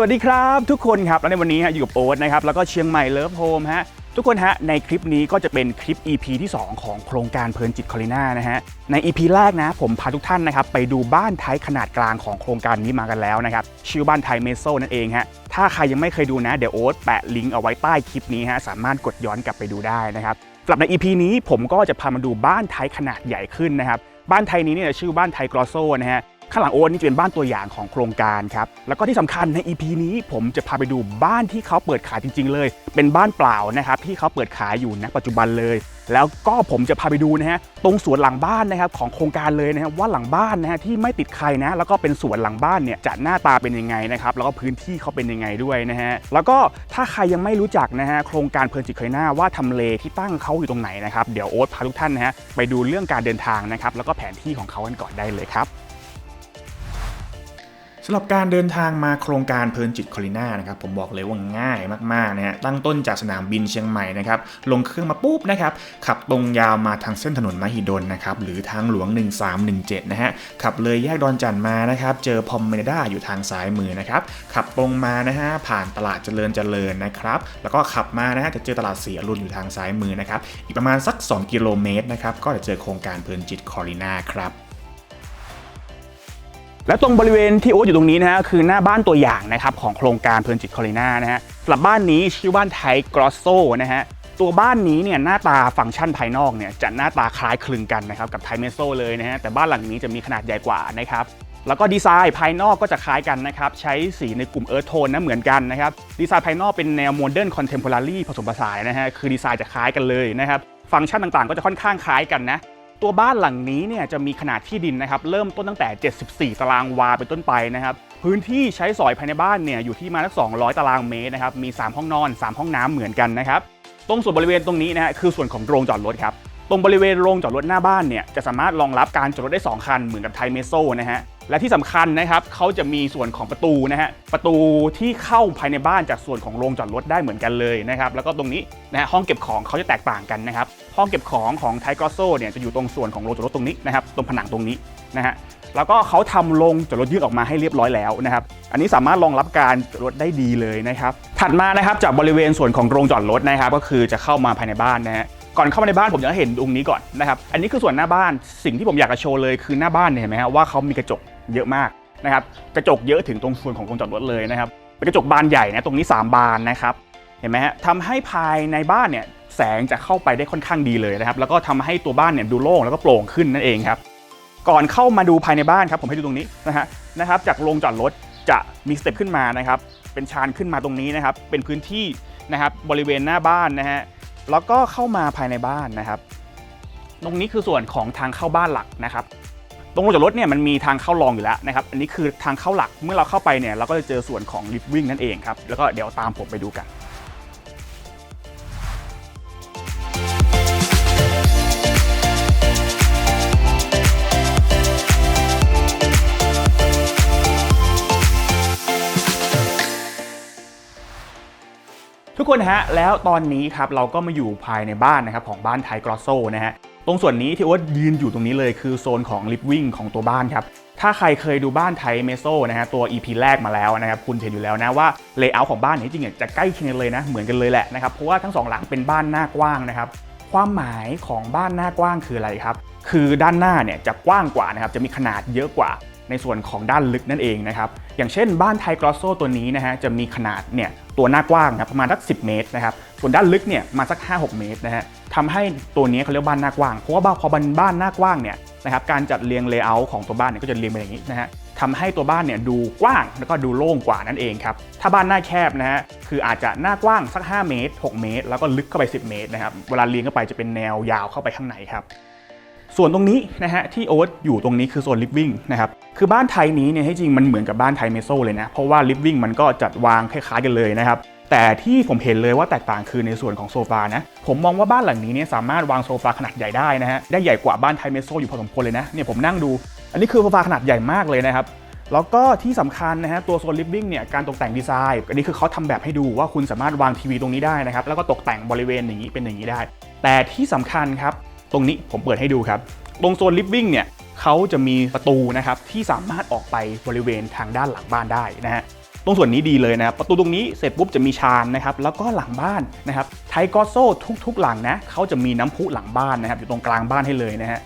สวัสดีครับทุกคนครับ และในวันนี้ฮะอยู่กับโอ๊ตนะครับแล้วก็เชียงใหม่เลิฟโฮมฮะทุกคนฮะในคลิปนี้ก็จะเป็นคลิป EP ที่ 2 ของโครงการเพลินจิตคอลิน่านะฮะใน EP แรกนะผมพาทุกท่านนะครับไปดูบ้านไทยขนาดกลางของโครงการนี้มากันแล้วนะครับชื่อบ้านไทยเมโซนั่นเองฮะถ้าใครยังไม่เคยดูนะเดี๋ยวโอ๊ตแปะลิงก์เอาไว้ใต้คลิปนี้ฮะสามารถกดย้อนกลับไปดูได้นะครับสำหรับใน EP นี้ผมก็จะพามาดูบ้านไทยขนาดใหญ่ขึ้นนะครับบ้านไทยนี้เนี่ยชื่อบ้านไทยกรอโซนะฮะ ข้างหลังโอ๊ตนี่จะเป็นบ้านตัวอย่างของโครงการครับ แล้วก็ที่สำคัญใน EP นี้ผมจะพาไปดูบ้านที่เขาเปิดขายจริง ๆ เลย เป็นบ้านเปล่านะครับที่เขาเปิดขายอยู่ณปัจจุบันเลย แล้วก็ผมจะพาไปดูนะฮะตรงสวนหลังบ้านนะครับของโครงการเลยนะฮะว่าหลังบ้านนะฮะที่ไม่ติดใครนะ แล้วก็เป็นสวนหลังบ้านเนี่ยจะหน้าตาเป็นยังไงนะครับแล้วก็พื้นที่เขาเป็นยังไงด้วยนะฮะแล้วก็ถ้าใครยังไม่รู้จักนะฮะโครงการเพลินจิตเคยหน้าว่าทำเลที่ตั้งเขาอยู่ตรงไหนนะครับเดี๋ยวโอ๊ตพาทุกท่านนะฮะไปดูเรื่องการเดินทางนะครับแล้วก็แผนที่ของเขากันก่อนได้เลยครับ สำหรับการเดินทางมาโครงการเพลินจิตคอลิน่านะครับผมบอกเลยว่าง่ายมากๆนะฮะตั้งต้นจากสนามบินเชียงใหม่นะครับลงเครื่องมาปุ๊บนะครับขับตรงยาวมาทางเส้นถนนมหิดลนะครับหรือทางหลวง 1317นะฮะขับเลยแยกดอนจันทน์มานะครับเจอพอมเมเนด้าอยู่ทางซ้ายมือนะครับขับตรงมานะฮะผ่านตลาดเจริญเจริญนะครับแล้วก็ขับมานะฮะจะเจอตลาดเสียรุนอยู่ทางซ้ายมือนะครับอีกประมาณสัก 2 กิโลเมตรนะครับก็จะเจอโครงการเพลินจิตคอลิน่าครับ และตรงบริเวณที่โอ๊ตอยู่ตรงนี้นะฮะคือหน้าบ้านตัวอย่างนะครับของโครงการเพลินจิตคอลิน่านะฮะสำหรับบ้านนี้ชื่อบ้านไทยกรอสโซนะฮะตัวบ้านนี้เนี่ยหน้าตาฟังก์ชันภายนอกเนี่ยจะหน้าตาคล้ายคลึงกันนะครับกับไทเมโซเลยนะฮะแต่บ้านหลังนี้จะมีขนาดใหญ่กว่านะครับแล้วก็ดีไซน์ภายนอกก็จะคล้ายกันนะครับใช้สีในกลุ่มเอิร์ธโทนนะเหมือนกันนะครับดีไซน์ภายนอกเป็นแนวโมเดิร์นคอนเทมพอรารีผสมผสานนะฮะคือดีไซน์จะคล้ายกันเลยนะครับฟังก์ชันต่างๆ ก็จะค่อนข้างคล้ายกันนะ ตัวบ้านหลังนี้เนี่ยจะมีขนาดที่ดินนะครับเริ่มต้นตั้งแต่ 74 ตารางวาเป็นต้นไปนะครับพื้นที่ใช้สอยภายในบ้านเนี่ยอยู่ที่มาสัก200 ตารางเมตรนะครับมี 3 ห้องนอน 3 ห้องน้ำเหมือนกันนะครับตรงส่วนบริเวณตรงนี้นะฮะคือส่วนของโรงจอดรถครับตรงบริเวณโรงจอดรถหน้าบ้านเนี่ยจะสามารถรองรับการจอดรถได้ 2 คันเหมือนกับไทยเมโซนะฮะ และที่สำคัญนะครับเขาจะมีส่วนของประตูนะฮะประตูที่เข้าภายในบ้านจากส่วนของโรงจอดรถได้เหมือนกันเลยนะครับแล้วก็ตรงนี้นะฮะห้องเก็บของเขาจะแตกต่างกันนะครับห้องเก็บของของไทกรอโซเนี่ยจะอยู่ตรงส่วนของโรงจอดรถตรงนี้นะครับตรงผนังตรงนี้นะฮะแล้วก็เขาทำโรงจอดรถยื่นออกมาให้เรียบร้อยแล้วนะครับ อันนี้สามารถรองรับการจอดรถได้ดีเลยนะครับ ถัดมานะครับจากบริเวณส่วนของโรงจอดรถนะครับ ก็คือจะเข้ามาภายในบ้านนะฮะ ก่อนเข้ามาในบ้านผมอยากเห็นตรงนี้ก่อนนะครับ อันนี้คือส่วนหน้าบ้าน สิ่งที่ผมอยากจะโชว์เลยคือหน้าบ้านเนี่ยเห็นไหมฮะว่าเขามีกระจก เยอะมากนะครับกระจกเยอะถึงตรงส่วนของโรงจอดรถเลยนะครับเป็นกระจกบานใหญ่นะตรงนี้ 3 บานนะครับเห็นไหมฮะทำให้ภายในบ้านเนี่ยแสงจะเข้าไปได้ค่อนข้างดีเลยนะครับแล้วก็ทำให้ตัวบ้านเนี่ยดูโล่งแล้วก็โปร่งขึ้นนั่นเองครับก่อนเข้ามาดูภายในบ้านครับผมให้ดูตรงนี้นะฮะนะครับจากโรงจอดรถจะมีสเต็ปขึ้นมานะครับเป็นชานขึ้นมาตรงนี้นะครับเป็นพื้นที่นะครับบริเวณหน้าบ้านนะฮะแล้วก็เข้ามาภายในบ้านนะครับ ตรงนี้คือส่วนของทางเข้าบ้านหลักนะครับ รงลงจากรถเนี่ยมันมีทางเข้ารองอยู่แล้วนะครับ อันนี้คือทางเข้าหลัก เมื่อเราเข้าไปเนี่ยเราก็จะเจอส่วนของลิฟวิ่งนั่นเองครับ แล้วก็เดี๋ยวตามผมไปดูกันทุกคนฮะแล้วตอนนี้ครับเราก็มาอยู่ภายในบ้านนะครับของบ้านไทยกรอสโซนะฮะ ตรงส่วนนี้ที่โอ๊ตยืนอยู่ตรงนี้เลยคือโซนของลิฟวิ่งของตัวบ้านครับถ้าใครเคยดูบ้านไทยเมโซนะฮะตัว EP แรกมาแล้วนะครับคุณเห็นอยู่แล้วนะว่าเลเยอร์ของบ้านนี่ยจริงๆจะใกล้เคียงกันเลยนะเหมือนกันเลยแหละนะครับเพราะว่าทั้งสองหลังเป็นบ้านหน้ากว้างนะครับความหมายของบ้านหน้ากว้างคืออะไรครับ คือด้านหน้าเนี่ยจะกว้างกว่านะครับจะมีขนาดเยอะกว่าในส่วนของด้านลึกนั่นเองนะครับอย่างเช่นบ้านไทยกรอสโซตัวนี้นะฮะจะมีขนาดเนี่ยตัวหน้ากว้างนะประมาณสัก10 เมตรนะครับ ส่วนด้านลึกเนี่ยมาสัก 5-6 เมตรนะฮะทำให้ตัวนี้เขาเรียกบ้านหน้ากว้าง เพราะว่าพอบันบ้านหน้ากว้างเนี่ยนะครับการจัดเรียงเลเยอร์ของตัวบ้านเนี่ยก็จะเรียงไปอย่างนี้นะฮะทำให้ตัวบ้านเนี่ยดูกว้างแล้วก็ดูโล่งกว่านั่นเองครับ ถ้าบ้านหน้าแคบนะฮะคืออาจจะหน้ากว้างสัก 5 เมตร 6 เมตร แล้วก็ลึกเข้าไป 10 เมตรนะครับเวลาเรียงเข้าไปจะเป็นแนวยาวเข้าไปข้างในครับส่วนตรงนี้นะฮะที่โอ๊ตอยู่ตรงนี้คือโซนลิฟวิ่งนะครับคือบ้านไทยนี้เนี่ยให้จริงมันเหมือนกับบ้านไทยเมโซเลยนะเพราะว่าลิฟวิ่งมันก็จัดวางคล้ายๆกันเลยนะครับ แต่ที่ผมเห็นเลยว่าแตกต่างคือในส่วนของโซฟานะ ผมมองว่าบ้านหลังนี้เนี่ยสามารถวางโซฟาขนาดใหญ่ได้นะฮะ ได้ใหญ่กว่าบ้านไทเมโซอยู่พอสมควรเลยนะ เนี่ยผมนั่งดู อันนี้คือโซฟาขนาดใหญ่มากเลยนะครับ แล้วก็ที่สำคัญนะฮะตัวโซนลิฟวิ่งเนี่ยการตกแต่งดีไซน์ อันนี้คือเขาทำแบบให้ดูว่าคุณสามารถวางทีวีตรงนี้ได้นะครับ แล้วก็ตกแต่งบริเวณอย่างนี้เป็นอย่างนี้ได้ แต่ที่สำคัญครับ ตรงนี้ผมเปิดให้ดูครับ ตรงโซนลิฟวิ่งเนี่ยเขาจะมีประตูนะครับที่สามารถออกไปบริเวณทางด้านหลังบ้านได้นะฮะ ตรงส่วนนี้ดีเลยนะครับประตูตรงนี้เสร็จปุ๊บจะมีชานนะครับแล้วก็หลังบ้านนะครับไทกอโซทุกๆ หลังนะเขาจะมีน้ำพุหลังบ้านนะครับอยู่ตรงกลางบ้านให้เลยนะฮะ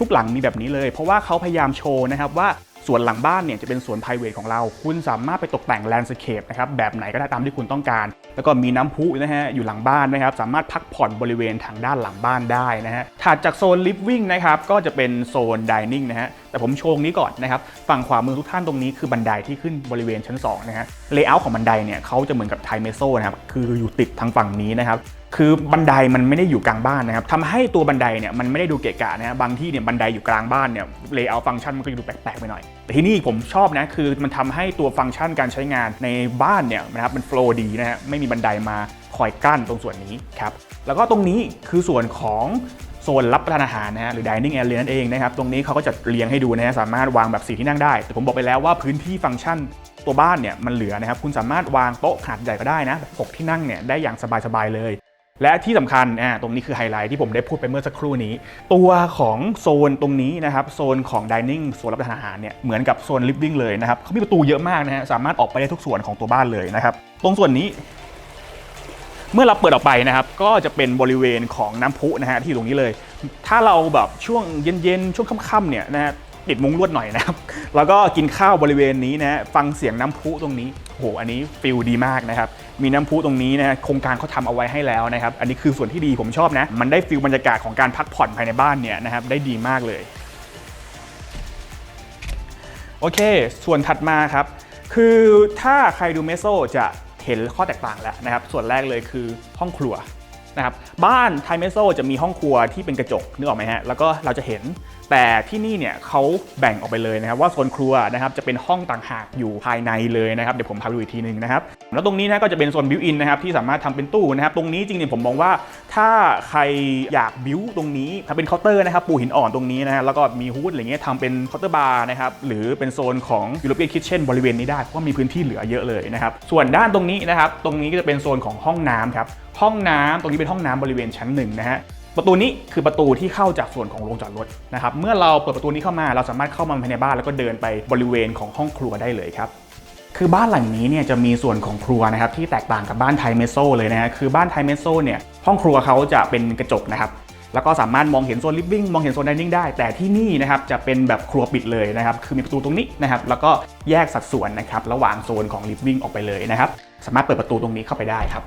ทุกๆ หลังมีแบบนี้เลย เพราะว่าเขาพยายามโชว์นะครับว่า ส่วนหลังบ้านเนี่ยจะเป็นสวน p r i v a t ของเรา คุณสามารถไปตกแต่งแลนด์สเคปนะครับแบบไหนก็ได้ตามที่คุณต้องการ แล้วก็มีน้ำพุนะฮะอยู่หลังบ้านนะครับสามารถพักผ่อนบริเวณทางด้านหลังบ้านได้นะฮะถัดจากโซนลิฟวิ่งนะครับก็จะเป็นโซนดิเนิ่งนะฮะแต่ผมโชว์นี้ก่อนนะครับฝั่งขวามือทุกท่านตรงนี้คือบันไดที่ขึ้นบริเวณชั้น2นะฮะเลเยอร์ของบันไดเนี่ยเขาจะเหมือนกับไทเมโซนะครับคืออยู่ติดทางฝั่งนี้นะครับ คือบันไดมันไม่ได้อยู่กลางบ้านนะครับทำให้ตัวบันไดเนี่ยมันไม่ได้ดูเกะกะนะฮะบางที่เนี่ยบันไดอยู่กลางบ้านเนี่ยเลเยอร์ฟังก์ชันมันก็จะดูแปลกๆไปหน่อย แต่ที่นี่ผมชอบนะคือมันทำให้ตัวฟังก์ชันการใช้งานในบ้านเนี่ยนะครับมันโฟล์ดีนะฮะไม่มีบันไดมาคอยกั้นตรงส่วนนี้ครับแล้วก็ตรงนี้คือส่วนของโซนรับประทานอาหารนะฮะหรือ dining area นั่นเองนะครับตรงนี้เขาก็จะเรียงให้ดูนะฮะสามารถวางแบบสีที่นั่งได้ แต่ผมบอกไปแล้วว่าพื้นที่ฟังก์ชันตัวบ้านเนี่ยมันเหลือนะครับคุณสามารถวางโต๊ะขนาดใหญ่ก็ได้นะหกที่นั่งเนี่ยได้อย่างสบายๆเลย และที่สำคัญอ่าตรงนี้คือไฮไลท์ที่ผมได้พูดไปเมื่อสักครู่นี้ ตัวของโซนตรงนี้นะครับโซนของ dining โซนรับประทานอาหารเนี่ยเหมือนกับโซน living เลยนะครับเขามีประตูเยอะมากนะฮะสามารถออกไปได้ทุกส่วนของตัวบ้านเลยนะครับตรงส่วนนี้ เมื่อเราเปิดออกไปนะครับก็จะเป็นบริเวณของน้ำพุนะฮะที่อยู่ตรงนี้เลย ถ้าเราแบบช่วงเย็นๆช่วงค่ำๆเนี่ยนะฮะติดมุ้งลวดหน่อยนะครับ แล้วก็กินข้าวบริเวณนี้นะฮะฟังเสียงน้ำพุตรงนี้โหอันนี้ฟิลดีมากนะครับ มีน้ำพุตรงนี้นะฮะโครงการเขาทำเอาไว้ให้แล้วนะครับ อันนี้คือส่วนที่ดีผมชอบนะ มันได้ฟิลบรรยากาศของการพักผ่อนภายในบ้านเนี่ยนะครับได้ดีมากเลย โอเค ส่วนถัดมาครับ คือถ้าใครดูเมโซจะเห็นข้อแตกต่างแล้วนะครับ ส่วนแรกเลยคือห้องครัวนะครับ บ้านไทเมโซจะมีห้องครัวที่เป็นกระจกนึกออกไหมฮะ แล้วก็เราจะเห็น แต่ที่นี่เนี่ยเขาแบ่งออกไปเลยนะครับว่าโซนครัวนะครับจะเป็นห้องต่างหากอยู่ภายในเลยนะครับเดี๋ยวผมพาไปดูอีกทีหนึงนะครับแล้วตรงนี้นะก็จะเป็นโซนบิวอินนะครับที่สามารถทำเป็นตู้นะครับตรงนี้จริงๆผมมองว่า ถ้าใครอยากบิวตรงนี้ทำเป็นเคาน์เตอร์นะครับปูหินอ่อนตรงนี้นะฮะแล้วก็มีฮูดอะไรเงี้ยทำเป็นเคาน์เตอร์บาร์นะครับหรือเป็นโซนของยูโรเปียนคิทเช่นบริเวณนี้ได้เพราะว่ามีพื้นที่เหลือเยอะเลยนะครับส่วนด้านตรงนี้นะครับตรงนี้ก็จะเป็นโซนของห้องน้ำครับห้องน้ำตรงนี้เป็นห้องน้ำบริเวณชั้นหนึ่งนะฮะ ประตูนี้คือประตูที่เข้าจากส่วนของโรงจอดรถนะครับ เมื่อเราเปิดประตูนี้เข้ามา เราสามารถเข้ามาภายในบ้านแล้วก็เดินไปบริเวณของห้องครัวได้เลยครับคือบ้านหลังนี้เนี่ยจะมีส่วนของครัวนะครับที่แตกต่างกับบ้านไทเมโซเลยนะฮะคือบ้านไทเมโซเนี่ยห้องครัวเขาจะเป็นกระจกนะครับแล้วก็สามารถมองเห็นโซนลิฟวิ่งมองเห็นโซนดินิ่งได้ แต่ที่นี่นะครับจะเป็นแบบครัวปิดเลยนะครับคือมีประตูตรงนี้นะครับแล้วก็แยกสัดส่วนนะครับระหว่างโซนของลิฟวิ่งออกไปเลยนะครับสามารถเปิดประตูตรงนี้เข้าไปได้ครับ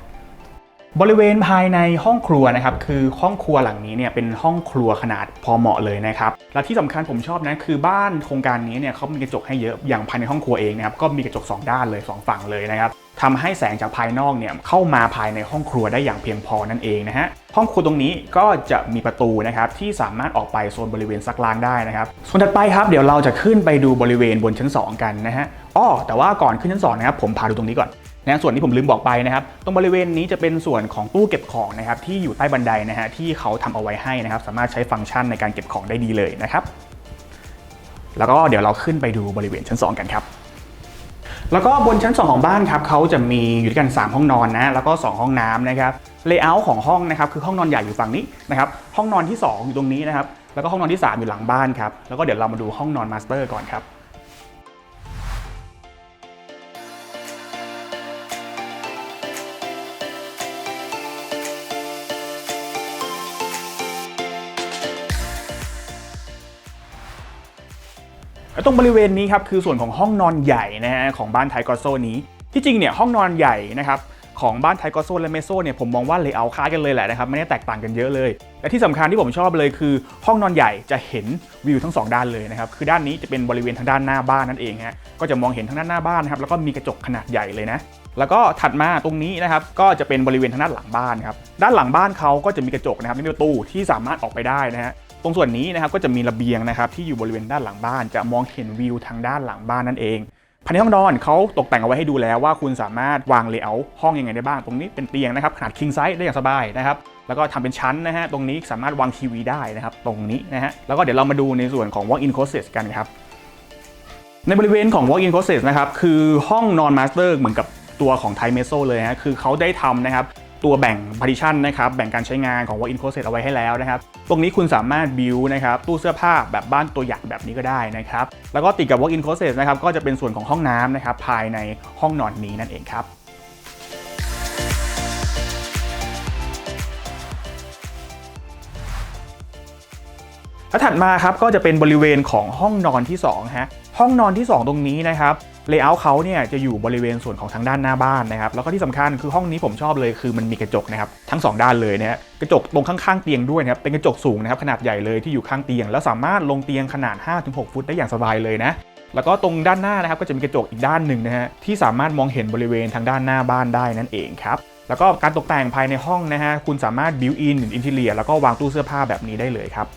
บริเวณภายในห้องครัวนะครับคือห้องครัวหลังนี้เนี่ยเป็นห้องครัวขนาดพอเหมาะเลยนะครับและที่สำคัญผมชอบนะคือบ้านโครงการนี้เนี่ยเขามีกระจกให้เยอะอย่างภายในห้องครัวเองนะครับก็มีกระจก 2 ด้านเลย 2 ฝั่งเลยนะครับทำให้แสงจากภายนอกเนี่ยเข้ามาภายในห้องครัวได้อย่างเพียงพอนั่นเองนะฮะห้องครัวตรงนี้ก็จะมีประตูนะครับที่สามารถออกไปโซนบริเวณซักล้างได้นะครับส่วนถัดไปครับเดี๋ยวเราจะขึ้นไปดูบริเวณบนชั้น 2 กันนะฮะอ้อแต่ว่าก่อนขึ้นชั้น2นะครับผมพาดูตรงนี้ก่อน นะส่วนที่ผมลืมบอกไปนะครับ ตรงบริเวณนี้จะเป็นส่วนของตู้เก็บของนะครับที่อยู่ใต้บันไดนะฮะที่เขาทำเอาไว้ให้นะครับ สามารถใช้ฟังก์ชันในการเก็บของได้ดีเลยนะครับ แล้วก็เดี๋ยวเราขึ้นไปดูบริเวณชั้น 2 กันครับแล้วก็บนชั้น 2 ของบ้านครับเขาจะมีอยู่ด้วยกัน 3 ห้องนอนนะแล้วก็ 2 ห้องน้ำนะครับเลเยอร์ของห้องนะครับคือห้องนอนใหญ่อยู่ฝั่งนี้นะครับห้องนอนที่ 2 อยู่ตรงนี้นะครับแล้วก็ห้องนอนที่ 3 อยู่หลังบ้านครับแล้วก็เดี๋ยวเรามาดูห้องนอนมาสเตอร์ก่อนครับ แล้วตรงบริเวณนี้ครับคือส่วนของห้องนอนใหญ่นะฮะของบ้านไทกอโซนี้ ที่จริงเนี่ยห้องนอนใหญ่นะครับของบ้านไทกอโซและเมโซเนี่ยผมมองว่าเลเยอร์คล้ายกันเลยแหละนะครับไม่ได้แตกต่างกันเยอะเลย และที่สำคัญที่ผมชอบเลยคือ ห้องนอนใหญ่จะเห็นวิวทั้งสองด้านเลยนะครับคือด้านนี้จะเป็นบริเวณทางด้านหน้าบ้านนั่นเองฮะก็จะมองเห็นทางด้านหน้าบ้านนะครับแล้วก็มีกระจกขนาดใหญ่เลยนะแล้วก็ถัดมาตรงนี้นะครับก็จะเป็นบริเวณทางด้านหลังบ้านครับด้านหลังบ้านเขาก็จะมีกระจกนะครับมีประตูที่สามารถออกไปได้นะฮะ ตรงส่วนนี้นะครับก็จะมีระเบียงนะครับที่อยู่บริเวณด้านหลังบ้าน จะมองเห็นวิวทางด้านหลังบ้านนั่นเองภายในห้องนอนเขาตกแต่งเอาไว้ให้ดูแล้วว่าคุณสามารถวางเลเยอร์ห้องยังไงได้บ้าง ตรงนี้เป็นเตียงนะครับขนาด king size ได้อย่างสบายนะครับแล้วก็ทำเป็นชั้นนะฮะตรงนี้สามารถวางทีวีได้นะครับตรงนี้นะฮะแล้วก็เดี๋ยวเรามาดูในส่วนของ walk in closet กันครับในบริเวณของ walk in closet นะครับคือห้องนอนมาสเตอร์เหมือนกับตัวของไทเมโซเลยฮะคือเขาได้ทำนะครับ ตัวแบ่ง partition นะครับแบ่งการใช้งานของ walk-in closet เอาไว้ให้แล้วนะครับตรงนี้คุณสามารถ build นะครับตู้เสื้อผ้าแบบบ้านตัวอย่างแบบนี้ก็ได้นะครับแล้วก็ติดกับ walk-in closet นะครับก็จะเป็นส่วนของห้องน้ำนะครับภายในห้องนอนนี้นั่นเองครับแล้วถัดมาครับก็จะเป็นบริเวณของห้องนอนที่2ฮะห้องนอนที่ 2 ตรงนี้นะครับ เลเยอร์เขาเนี่ยจะอยู่บริเวณส่วนของทางด้านหน้าบ้านนะครับ แล้วก็ที่สำคัญคือห้องนี้ผมชอบเลยคือมันมีกระจกนะครับทั้ง 2 ด้านเลยนะฮะกระจกตรงข้างๆเตียงด้วยนะครับเป็นกระจกสูงนะครับขนาดใหญ่เลยที่อยู่ข้างเตียง แล้วสามารถลงเตียงขนาด 5-6 ฟุตได้อย่างสบายเลยนะแล้วก็ตรงด้านหน้านะครับก็จะมีกระจกอีกด้านหนึ่งนะฮะที่สามารถมองเห็นบริเวณทางด้านหน้าบ้านได้นั่นเองครับแล้วก็การตกแต่งภายในห้องนะฮะคุณสามารถบิวอินอินทีเลียแล้วก็วางตู้เสื้อผ้าแบบนี้ได้เลยครับ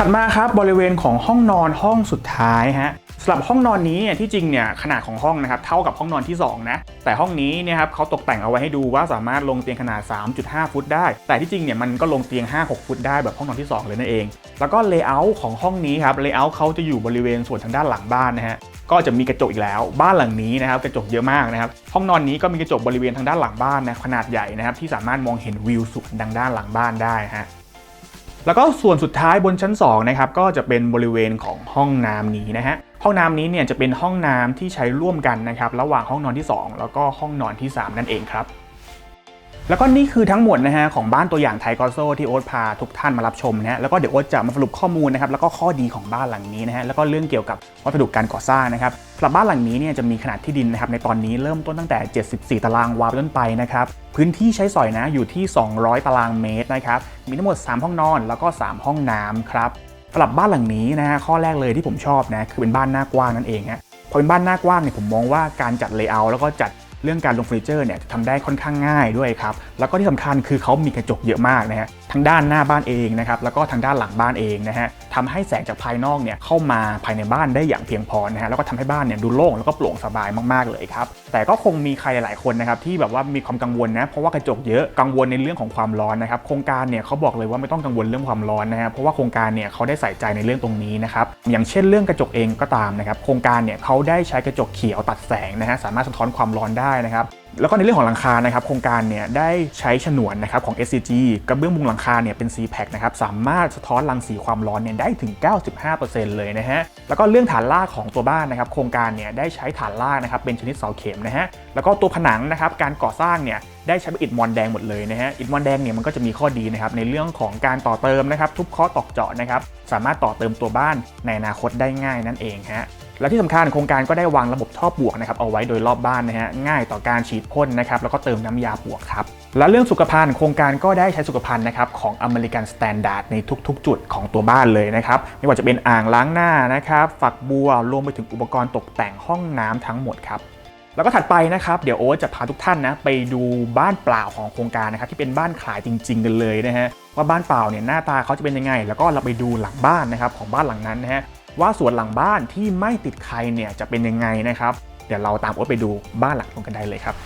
ถัดมาครับบริเวณของห้องนอนห้องสุดท้ายฮะสำหรับห้องนอนนี้เนี่ยที่จริงเนี่ยขนาดของห้องนะครับเท่ากับห้องนอนที่2นะแต่ห้องนี้เนี่ยครับเขาตกแต่งเอาไว้ให้ดูว่าสามารถลงเตียงขนาด 3.5 ฟุตได้ แต่ที่จริงเนี่ยมันก็ลงเตียง 5-6 ฟุตได้แบบห้องนอนที่ 2 เลยนั่นเอง แล้วก็เลเยอร์ของห้องนี้ครับเลเยอร์เขาจะอยู่บริเวณส่วนทางด้านหลังบ้านนะฮะก็จะมีกระจกอีกแล้ว บ้านหลังนี้นะครับกระจกเยอะมากนะครับห้องนอนนี้ก็มีกระจกบริเวณทางด้านหลังบ้านนะขนาดใหญ่นะครับที่สามารถมองเห็นวิวสุดดังด้านหลังบ้านได้ฮะ แล้วก็ส่วนสุดท้ายบนชั้น2นะครับก็จะเป็นบริเวณของห้องน้ำนี้นะฮะห้องน้ำนี้เนี่ยจะเป็นห้องน้ำที่ใช้ร่วมกันนะครับระหว่างห้องนอนที่ 2 แล้วก็ห้องนอนที่ 3 นั่นเองครับ แล้วก็นี่คือทั้งหมดนะฮะของบ้านตัวอย่างไทกอโซที่โอ๊ตพาทุกท่านมารับชมนะฮะแล้วก็เดี๋ยวโอ๊ตจะมาสรุปข้อมูลนะครับแล้วก็ข้อดีของบ้านหลังนี้นะฮะแล้วก็เรื่องเกี่ยวกับวัสดุการก่อสร้างนะครับสำหรับบ้านหลังนี้เนี่ยจะมีขนาดที่ดินนะครับในตอนนี้เริ่มต้นตั้งแต่ 74 ตารางวาต้นไปนะครับพื้นที่ใช้สอยนะอยู่ที่ 200 ตารางเมตรนะครับมีทั้งหมด 3 ห้องนอน แล้วก็ 3 ห้องน้ำครับสำหรับบ้านหลังนี้นะฮะข้อแรกเลยที่ผมชอบนะคือเป็นบ้านหน้ากว้างนั่นเองฮะพอเป็นบ้านหน้ากว้างเนี่ยผมมองว่าการจัดเลเยอร์แล้วก็จัด เรื่องการลงเฟอร์นิเจอร์เนี่ยจะทำได้ค่อนข้างง่ายด้วยครับ แล้วก็ที่สำคัญคือเขามีกระจกเยอะมากนะฮะ ทั้งด้านหน้าบ้านเองนะครับแล้วก็ทางด้านหลังบ้านเองนะฮะทำให้แสงจากภายนอกเนี่ยเข้ามาภายในบ้านได้อย่างเพียงพอนะฮะแล้วก็ทำให้บ้านเนี่ยดูโล่งแล้วก็โปร่งสบายมากๆเลยครับแต่ก็คงมีใครหลายๆคนนะครับที่แบบว่ามีความกังวลนะเพราะว่ากระจกเยอะกังวลในเรื่องของความร้อนนะครับโครงการเนี่ยเขาบอกเลยว่าไม่ต้องกังวลเรื่องความร้อนนะฮะเพราะว่าโครงการเนี่ยเขาได้ใส่ใจในเรื่องตรงนี้นะครับอย่างเช่นเรื่องกระจกเองก็ตามนะครับโครงการเนี่ยเขาได้ใช้กระจกเขียวตัดแสงนะฮะสามารถสะท้อนความร้อนได้นะครับ แล้วก็ในเรื่องของหลังคานะครับโครงการเนี่ยได้ใช้ฉนวนนะครับของ SCG กระเบื้องมุงหลังคาเนี่ยเป็น c p a c นะครับสามารถสะท้อนรังสีความร้อนเนี่ยได้ถึง 95%เลยนะฮะแล้วก็เรื่องฐานรากของตัวบ้านนะครับโครงการเนี่ยได้ใช้ฐานรากนะครับเป็นชนิดเสาเข็มนะฮะแล้วก็ตัวผนังนะครับการก่อสร้างเนี่ยได้ใช้อิฐมอนแดงหมดเลยนะฮะอิฐมอนแดงเนี่ยมันก็จะมีข้อดีนะครับในเรื่องของการต่อเติมนะครับทุบเคาะตอกเจาะนะครับสามารถต่อเติมตัวบ้านในอนาคตได้ง่ายนั่นเองฮะ และที่สำคัญโครงการก็ได้วางระบบท่อบวกนะครับเอาไว้โดยรอบบ้านนะฮะง่ายต่อการฉีดพ่นนะครับแล้วก็เติมน้ำยาบวกครับและเรื่องสุขภัณฑ์โครงการก็ได้ใช้สุขภัณฑ์นะครับของอเมริกันสแตนดาร์ดในทุก ๆ จุดของตัวบ้านเลยนะครับไม่ว่าจะเป็นอ่างล้างหน้านะครับฝักบัวรวมไปถึงอุปกรณ์ตกแต่งห้องน้ำทั้งหมดครับแล้วก็ถัดไปนะครับเดี๋ยวโอ๊ตจะพาทุกท่านนะไปดูบ้านเปล่าของโครงการนะครับที่เป็นบ้านขายจริง ๆ กันเลยนะฮะว่าบ้านเปล่าเนี่ยหน้าตาเขาจะเป็นยังไง แล้วก็เราไปดูหลังบ้านนะครับของบ้านหลังนั้นนะฮะ ว่าสวนหลังบ้านที่ไม่ติดใครเนี่ยจะเป็นยังไงนะครับ เดี๋ยวเราตามโอ๊ตไปดูบ้านหลังตรงกันได้เลยครับ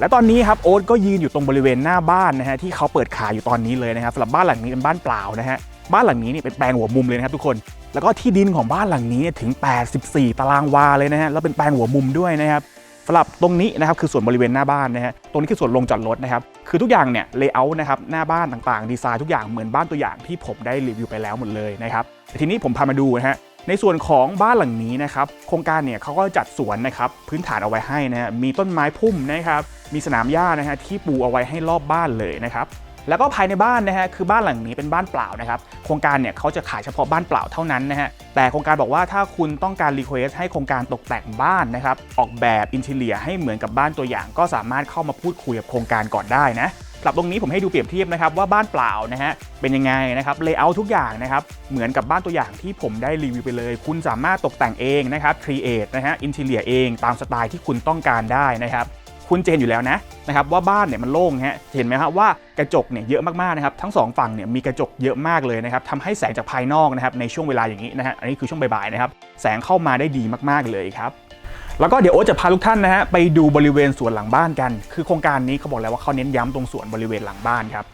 และตอนนี้ครับโอ๊ตก็ยืนอยู่ตรงบริเวณหน้าบ้านนะฮะที่เขาเปิดขายอยู่ตอนนี้เลยนะครับสำหรับบ้านหลังนี้เป็นบ้านเปล่านะฮะ บ้านหลังนี้เนี่ยเป็นแปลงหัวมุมเลยนะครับทุกคน แล้วก็ที่ดินของบ้านหลังนี้เนี่ยถึง 84 ตารางวาเลยนะฮะ แล้วเป็นแปลงหัวมุมด้วยนะครับสำหรับตรงนี้นะครับคือส่วนบริเวณหน้าบ้านนะฮะ ตรงนี้คือส่วนลงจอดรถนะครับ คือทุกอย่างเนี่ยเลเยอร์นะครับหน้าบ้านต่างๆ ดีไซน์ทุกอย่างเหมือนบ้านตัวอย่างที่ผมได้รีวิวไปแล้วหมดเลยนะครับ ทีนี้ผมพามาดูนะฮะในส่วนของบ้านหลังนี้นะครับโครงการเนี่ยเขาก็จัดสวนนะครับพื้นฐานเอาไว้ให้นะฮะมีต้นไม้พุ่มนะครับมีสนามหญ้านะฮะที่ปูเอาไว้ให้รอบบ้านเลยนะครับ แล้วก็ภายในบ้านนะฮะคือบ้านหลังนี้เป็นบ้านเปล่านะครับโครงการเนี่ยเขาจะขายเฉพาะบ้านเปล่าเท่านั้นนะฮะแต่โครงการบอกว่าถ้าคุณต้องการรีเควสให้โครงการตกแต่งบ้านนะครับออกแบบอินเทเลียให้เหมือนกับบ้านตัวอย่าง ก็สามารถเข้ามาพูดคุยกับโครงการก่อนได้นะสำหรับตรงนี้ผมให้ดูเปรียบเทียบนะครับว่าบ้านเปล่านะฮะเป็นยังไงนะครับเลเยอร์ทุกอย่างนะครับเหมือนกับบ้านตัวอย่างที่ผมได้รีวิวไปเลย คุณสามารถตกแต่งเองนะครับครีเอทนะฮะอินเทเลียเองตามสไตล์ที่คุณต้องการได้นะครับ คุณจะเห็นอยู่แล้วนะนะครับว่าบ้านเนี่ยมันโล่งฮะเห็นไหมครับว่ากระจกเนี่ยเยอะมากๆนะครับทั้งสองฝั่งเนี่ยมีกระจกเยอะมากเลยนะครับทำให้แสงจากภายนอกนะครับในช่วงเวลาอย่างนี้นะฮะอันนี้คือช่วงบ่ายๆนะครับแสงเข้ามาได้ดีมากๆเลยครับแล้วก็เดี๋ยวโอ๊ตจะพาทุกท่านนะฮะไปดูบริเวณสวนหลังบ้านกัน คือโครงการนี้เขาบอกแล้วว่าเขาเน้นย้ำตรงสวนบริเวณหลังบ้านครับ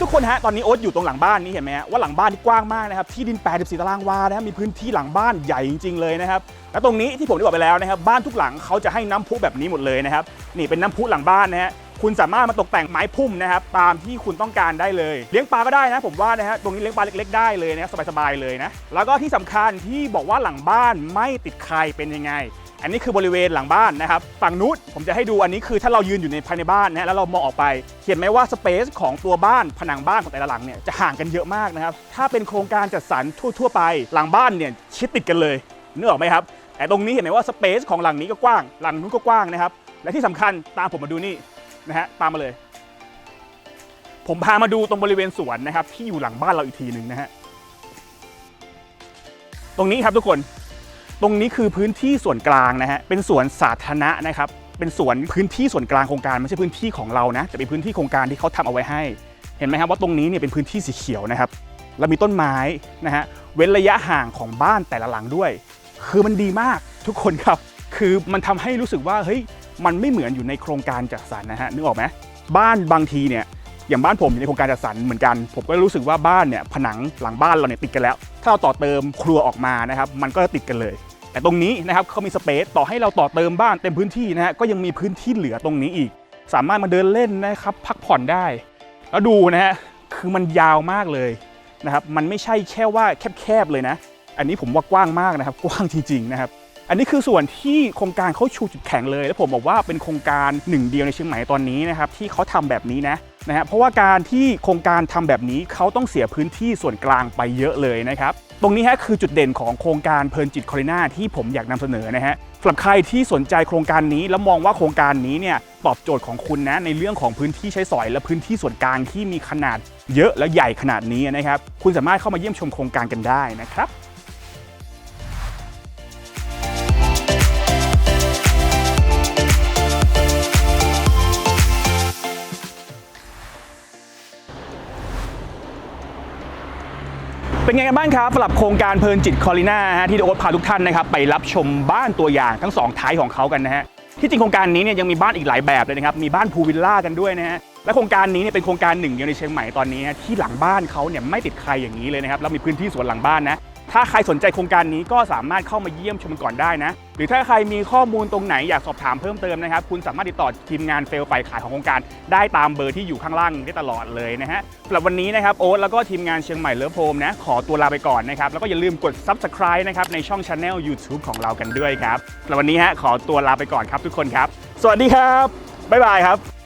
ทุกคนฮะตอนนี้โอ๊ตอยู่ตรงหลังบ้านนี้เห็นไหมฮะว่าหลังบ้านนี่กว้างมากนะครับที่ดิน 84 ตารางวานะครับมีพื้นที่หลังบ้านใหญ่จริง ๆ เลยนะครับแล้วตรงนี้ที่ผมได้บอกไปแล้วนะครับบ้านทุกหลังเขาจะให้น้ำพุแบบนี้หมดเลยนะครับนี่เป็นน้ำพุหลังบ้านนะฮะคุณสามารถมาตกแต่งไม้พุ่มนะครับตามที่คุณต้องการได้เลย เลี้ยงปลาก็ได้นะผมว่านะฮะตรงนี้เลี้ยงปลาเล็ก ๆ ได้เลยนะสบายๆเลยนะแล้วก็ที่สำคัญที่บอกว่าหลังบ้านไม่ติดใครเป็นยังไง อันนี้คือบริเวณหลังบ้านนะครับฝั่งนู้นผมจะให้ดูอันนี้คือถ้าเรายืนอยู่ในภายในบ้านนะแล้วเรามองออกไป เห็นไหมว่าสเปซของตัวบ้านผนังบ้านของแต่ละหลังเนี่ยจะห่างกันเยอะมากนะครับถ้าเป็นโครงการจัดสรรทั่ว ๆ ไป หลังบ้านเนี่ยชิดติดกันเลยนึกออกไหมครับแต่ตรงนี้เห็นไหมว่าสเปซของหลังนี้ก็กว้างหลังนู้นก็กว้างนะครับและที่สำคัญตามผมมาดูนี่นะฮะตามมาเลย ผมพามาดูตรงบริเวณสวนนะครับที่อยู่หลังบ้านเราอีกทีหนึ่งนะฮะตรงนี้ครับทุกคน ตรงนี้คือพื้นที่ส่วนกลางนะฮะเป็นสวนสาธารณะนะครับเป็นสวนพื้นที่ส่วนกลางโครงการไม่ใช่พื้นที่ของเรานะแต่เป็นพื้นที่โครงการที่เขาทำเอาไว้ให้ เห็นไหมครับว่าตรงนี้เนี่ยเป็นพื้นที่สีเขียวนะครับแล้วมีต้นไม้นะฮะเว้นระยะห่างของบ้านแต่ละหลังด้วย คือมันดีมากทุกคนครับ คือมันทำให้รู้สึกว่าเฮ้ยมันไม่เหมือนอยู่ในโครงการจัดสรรนะฮะนึกออกไหมบ้านบางทีเนี่ยอย่างบ้านผมอยู่ในโครงการจัดสรรเหมือนกัน ผมก็รู้สึกว่าบ้านเนี่ยผนังหลังบ้านเราเนี่ยติดกันแล้ว ถ้าเราต่อเติมครัวออกมานะครับมันก็จะติดกันเลย แต่ตรงนี้นะครับเขามีสเปซต่อให้เราต่อเติมบ้านเต็มพื้นที่นะฮะก็ยังมีพื้นที่เหลือตรงนี้อีก สามารถมาเดินเล่นนะครับพักผ่อนได้ แล้วดูนะฮะคือมันยาวมากเลยนะครับมันไม่ใช่แค่ว่าแคบๆเลยนะ อันนี้ผมว่ากว้างมากนะครับ กว้างจริงๆนะครับ อันนี้คือส่วนที่โครงการเขาชูจุดแข็งเลย แล้วผมบอกว่าเป็นโครงการหนึ่งเดียวในเชียงใหม่ตอนนี้นะครับที่เขาทำแบบนี้นะนะฮะเพราะว่าการที่โครงการทำแบบนี้เขาต้องเสียพื้นที่ส่วนกลางไปเยอะเลยนะครับตรงนี้ฮะคือจุดเด่นของโครงการเพลินจิตคอริน่าที่ผมอยากนำเสนอนะฮะสำหรับใครที่สนใจโครงการนี้แล้วมองว่าโครงการนี้เนี่ยตอบโจทย์ของคุณนะในเรื่องของพื้นที่ใช้สอย และพื้นที่ส่วนกลางที่มีขนาดเยอะและใหญ่ขนาดนี้นะครับคุณสามารถเข้ามาเยี่ยมชมโครงการกันได้นะครับ เป็นไงกันบ้างครับสำหรับโครงการเพลินจิตคอริน่าฮะที่โอ๊ตพาทุกท่านนะครับไปรับชมบ้านตัวอย่างทั้งสองท้ายของเขากันนะฮะที่จริงโครงการนี้เนี่ยยังมีบ้านอีกหลายแบบเลยนะครับมีบ้านพูลวิลล่ากันด้วยนะฮะและโครงการนี้เนี่ยเป็นโครงการหนึ่งเดียวในเชียงใหม่ตอนนี้ที่หลังบ้านเขาเนี่ยไม่ติดใครอย่างนี้เลยนะครับแล้วมีพื้นที่สวนหลังบ้านนะ ถ้าใครสนใจโครงการนี้ก็สามารถเข้ามาเยี่ยมชมก่อนได้นะ หรือถ้าใครมีข้อมูลตรงไหนอยากสอบถามเพิ่มเติมนะครับ คุณสามารถติดต่อทีมงานเฟลฝ่ายขายของโครงการ ได้ตามเบอร์ที่อยู่ข้างล่างได้ตลอดเลยนะฮะสำหรับวันนี้นะครับโอ๊ตแล้วก็ทีมงานเชียงใหม่เลิฟโฮมนะขอตัวลาไปก่อนนะครับ แล้วก็อย่าลืมกด subscribe นะครับในช่อง channel YouTube ของเรากันด้วยครับสำหรับวันนี้ฮะขอตัวลาไปก่อนครับทุกคนครับ สวัสดีครับบ๊ายบายครับ